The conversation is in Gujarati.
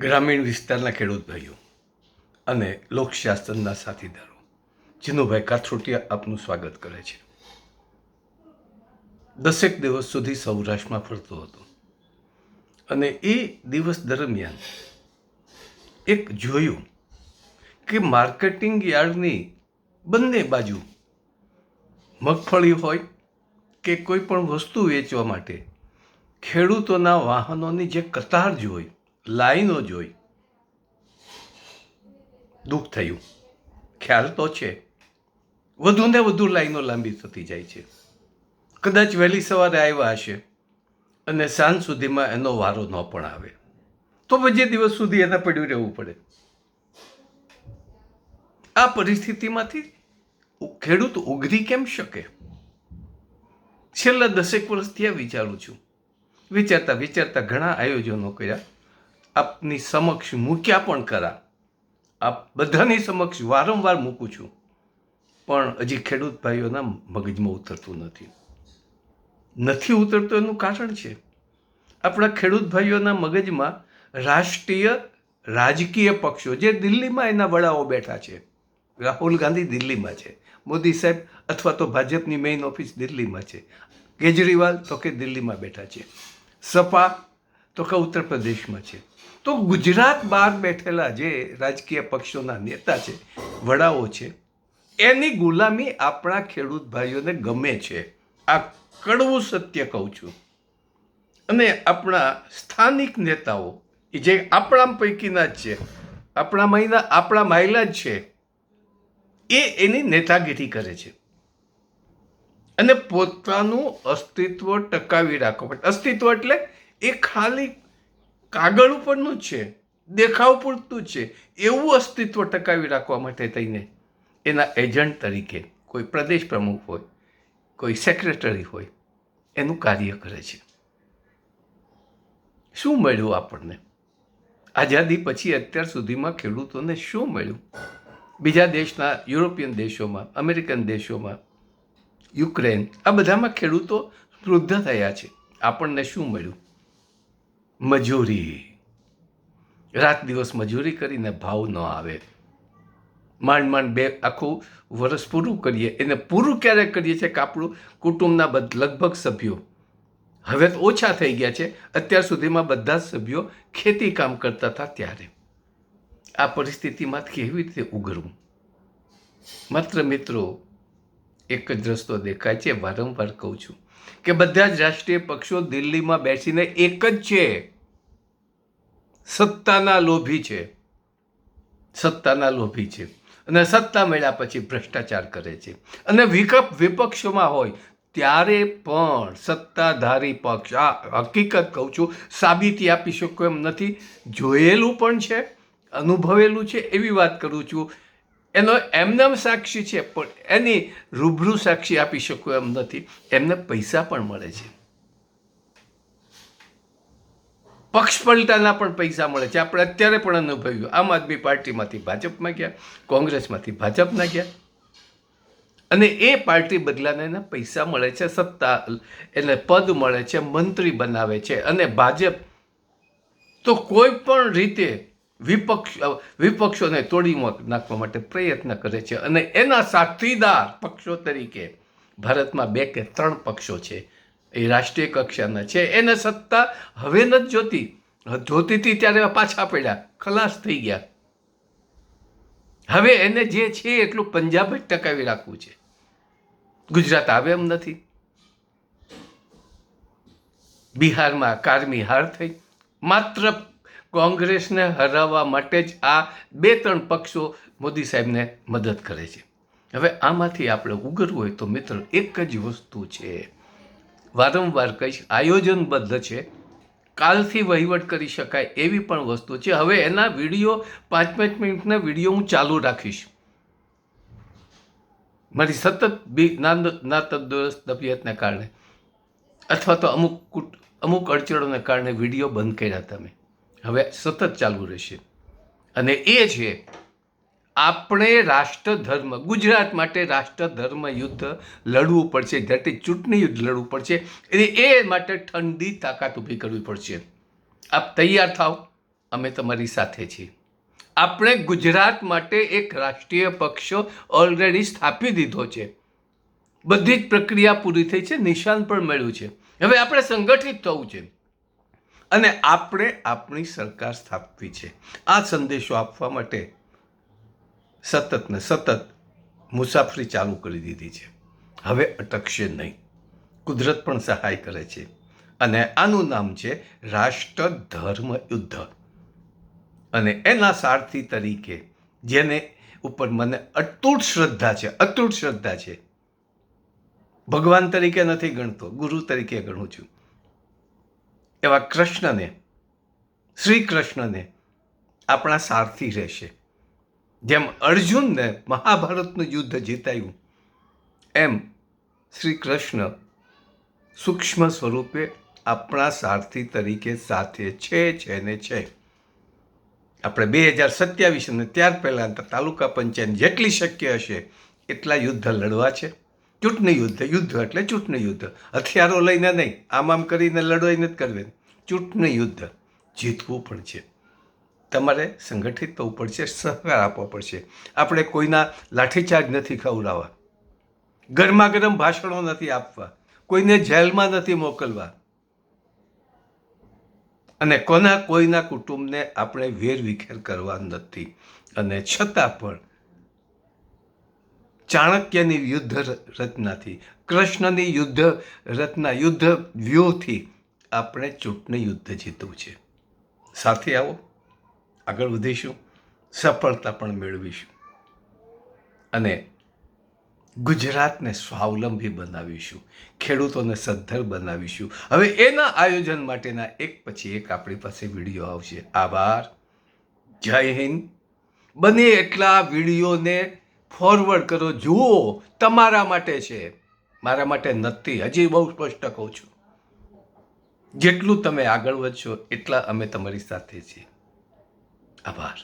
ગ્રામીણ વિસ્તારના ખેડૂત ભાઈઓ અને લોકશાસ્ત્રના સાથીદારો જીનુભાઈ કાથરોટિયા આપનું સ્વાગત કરે છે. દસેક દિવસ સુધી સૌરાષ્ટ્રમાં ફરતો હતો અને એ દિવસ દરમિયાન એક જોયું કે માર્કેટિંગ યાર્ડની બંને બાજુ મગફળી હોય કે કોઈ પણ વસ્તુ વેચવા માટે ખેડૂતોના વાહનોની જે કતાર જોઈ લાઈનો જોઈ. દુઃખ થયું. ખ્યાલ તો છે. વધુ ને વધુ લાઈનો લાંબી થતી જાય છે. કદાચ વહેલી સવારે આવ્યા હશે અને સાંજ સુધીમાં એનો વારો ન પણ આવે. તો પછી દિવસ સુધી એને પડ્યું રહેવું પડે. આ પરિસ્થિતિમાંથી ખેડૂત ઉઘરી કેમ શકે? છેલ્લા દસેક વર્ષથી આ વિચારું છું. વિચારતા વિચારતા ઘણા આયોજનો કર્યા. આપની સમક્ષ મૂક્યા પણ ખરા. આપ બધાની સમક્ષ વારંવાર મૂકું છું. પણ હજી ખેડૂત ભાઈઓના મગજમાં ઉતરતું નથી. નથી ઉતરતું એનું કારણ છે? આપણા ખેડૂત ભાઈઓના મગજમાં રાષ્ટ્રીય રાજકીય પક્ષો જે દિલ્હીમાં એના વડાઓ બેઠા છે. રાહુલ ગાંધી દિલ્હીમાં છે. મોદી સાહેબ અથવા તો ભાજપની મેઇન ઓફિસ દિલ્હીમાં છે. કેજરીવાલ તો કે દિલ્હીમાં બેઠા છે. સપા તો કે ઉત્તર પ્રદેશમાં છે. તો ગુજરાત બહાર બેઠેલા જે રાજકીય પક્ષોના નેતા છે, વડાઓ છે, એની ગુલામી આપણા ખેડૂત ભાઈઓને ગમે છે. આ કડવું સત્ય કહું છું. અને આપણા સ્થાનિક નેતાઓ જે આપણા પૈકીના જ છે, આપણા મહિના આપણા માયલા જ છે, એ એની નેતાગીરી કરે છે. અને પોતાનું અસ્તિત્વ ટકાવી રાખવા માટે અસ્તિત્વ એટલે એ ખાલી કાગળ ઉપરનું જ છે, દેખાવ પૂરતું જ છે, એવું અસ્તિત્વ ટકાવી રાખવા માટે થઈને એના એજન્ટ તરીકે કોઈ પ્રદેશ પ્રમુખ હોય, કોઈ સેક્રેટરી હોય, એનું કાર્ય કરે છે. શું મળ્યું આપણને? આઝાદી પછી અત્યાર સુધીમાં ખેડૂતોને શું મળ્યું? બીજા દેશના, યુરોપિયન દેશોમાં, અમેરિકન દેશોમાં, યુક્રેન, આ બધામાં ખેડૂતો વૃદ્ધ થયા છે. આપણને શું મળ્યું? મજૂરી. રાત દિવસ મજૂરી કરીને ભાવ ન આવે. માંડ માંડ બે આખું વર્ષ પૂરું કરીએ. એને પૂરું ક્યારે કરીએ છીએ? કે આપણું કુટુંબના બધ, લગભગ સભ્યો. હવે તો ઓછા થઈ ગયા છે. અત્યાર સુધીમાં બધા જ સભ્યો ખેતી કામ કરતા હતા ત્યારે. આ પરિસ્થિતિમાંથી કેવી રીતે ઉઘરવું માત્ર મિત્રો, એક જ રસ્તો દેખાય છે. વારંવાર કહું છું કે બધા જ રાષ્ટ્રીય પક્ષો દિલ્હીમાં બેસીને એક જ છે. સત્તાના લોભી છે. સત્તાના લોભી છે. અને સત્તા મળ્યા પછી ભ્રષ્ટાચાર કરે છે. અને વિકપ વિપક્ષોમાં હોય ત્યારે પણ સત્તાધારી પક્ષ, આ હકીકત કહું છું, સાબિતી આપી શકો એમ નથી. જોયેલું પણ છે, અનુભવેલું છે, એવી વાત કરું છું. એનો એમનેમ સાક્ષી છે, પણ એની રૂબરૂ સાક્ષી આપી શકું એમ નથી. એમને પૈસા પણ મળે છે. પક્ષ પલટાના પણ પૈસા મળે છે. આપણે અત્યારે પણ અનુભવ્યું. આમ આદમી પાર્ટીમાંથી ભાજપમાં ગયા, કોંગ્રેસમાંથી ભાજપના ગયા. અને એ પાર્ટી બદલાને એના પૈસા મળે છે, સત્તા એને પદ મળે છે, મંત્રી બનાવે છે. અને ભાજપ તો કોઈ પણ રીતે વિપક્ષ, વિપક્ષોને તોડી નાખવા માટે પ્રયત્ન કરે છે. અને એના સાથીદાર પક્ષો તરીકે ભારતમાં બે કે ત્રણ પક્ષો છે. એ રાષ્ટ્રીય કક્ષાના છે. એને સત્તા હવે નથી જોતી. જોતી હતી ત્યારે પાછા પડ્યા. ખલાસ થઈ ગયા. હવે એને જે છે એટલું પંજાબ જ ટકાવી રાખવું છે. ગુજરાત આવે એમ નથી. બિહારમાં કારમી હાર થઈ. માત્ર કોંગ્રેસને હરાવવા માટે જ આ બે ત્રણ પક્ષો મોદી સાહેબને મદદ કરે છે. હવે આમાંથી આપણે ઉગરવું હોય તો મિત્ર, એક જ વસ્તુ છે. વારંવાર કહીશ, આયોજનબદ્ધ છે. કાલથી વહીવટ કરી શકાય એવી પણ વસ્તુ છે. હવે એના વીડિયો, પાંચ પાંચ મિનિટના વીડિયો હું ચાલુ રાખીશ. મારી સતત બી, ના તંદુરસ્ત તબિયતને કારણે. અથવા તો અમુક અમુક અડચણોને કારણે વીડિયો બંધ કર્યા તમે. હવે સતત ચાલુ રહેશે. અને એ છે આપણે રાષ્ટ્રધર્મ, ગુજરાત માટે રાષ્ટ્રધર્મ યુદ્ધ લડવું પડશે ધરતી ચૂંટણી યુદ્ધ લડવું પડશે, એટલે એ માટે ઠંડી તાકાત ઊભી કરવી પડશે. આપ તૈયાર થાવ અમે તમારી સાથે છીએ. આપણે ગુજરાત માટે એક રાષ્ટ્રીય પક્ષ ઓલરેડી સ્થાપી દીધો છે. બધી જ પ્રક્રિયા પૂરી થઈ છે, નિશાન પણ મળ્યું છે. હવે આપણે સંગઠિત થવું છે. અને આપણે આપણી સરકાર સ્થાપવી છે. આ સંદેશો આપવા માટે સતત ને સતત મુસાફરી ચાલુ કરી દીધી છે. હવે અટકશે નહીં. કુદરત પણ સહાય કરે છે. અને આનું નામ છે રાષ્ટ્ર ધર્મ યુદ્ધ. અને એના સારથી તરીકે જેને ઉપર મને અતૂટ શ્રદ્ધા છે, અતૂટ શ્રદ્ધા છે. ભગવાન તરીકે નથી ગણતો, ગુરુ તરીકે ગણું છું. એવા કૃષ્ણને, શ્રી કૃષ્ણને આપણા સારથી રહેશે. જેમ અર્જુનને મહાભારતનું યુદ્ધ જીતાયું, એમ શ્રી કૃષ્ણ સૂક્ષ્મ સ્વરૂપે આપણા સારથી તરીકે સાથે છે છે ને છે. આપણે બે હજાર સત્યાવીસ અને ત્યાર પહેલાં તાલુકા પંચાયત જેટલી શક્ય હશે, એટલા યુદ્ધ લડવા છે. ચૂંટણી યુદ્ધ યુદ્ધ એટલે ચૂંટણી યુદ્ધ. હથિયારો લઈને નહીં, આમ આમ કરીને લડવાઈ નથી કરવી. ચૂંટણી યુદ્ધ જીતવું પણ છે. તમારે સંગઠિત થવું પડશે, સહકાર આપવો પડશે. આપણે કોઈના લાઠીચાર્જ નથી ખવડાવવા. ગરમા ગરમ ભાષણો નથી આપવા. કોઈને જેલમાં નથી મોકલવા. અને કોના કોઈના કુટુંબને આપણે વેર વિખેર કરવા નથી. અને છતાં પણ ચાણક્યની યુદ્ધ રચનાથી, કૃષ્ણની યુદ્ધ રચના, યુદ્ધ વ્યૂહથી આપણે ચૂંટણી યુદ્ધ જીતવું છે. સાથે આવો. આગળ વધીશું, સફળતા પણ મેળવીશું અને ગુજરાતને સ્વાવલંબી બનાવીશું, ખેડૂતોને સદ્ધર બનાવીશું. હવે એના આયોજન માટેના એક પછી એક આપણી પાસે વીડિયો આવશે. આભાર. જય હિન્દ. બને એટલા વિડીયોને ફોરવર્ડ કરો. જુઓ, તમારા માટે છે. મારા માટે નથી. હજી બહુ સ્પષ્ટ કહું છું. જેટલું તમે આગળ વધશો, એટલા અમે તમારી સાથે છીએ. આભાર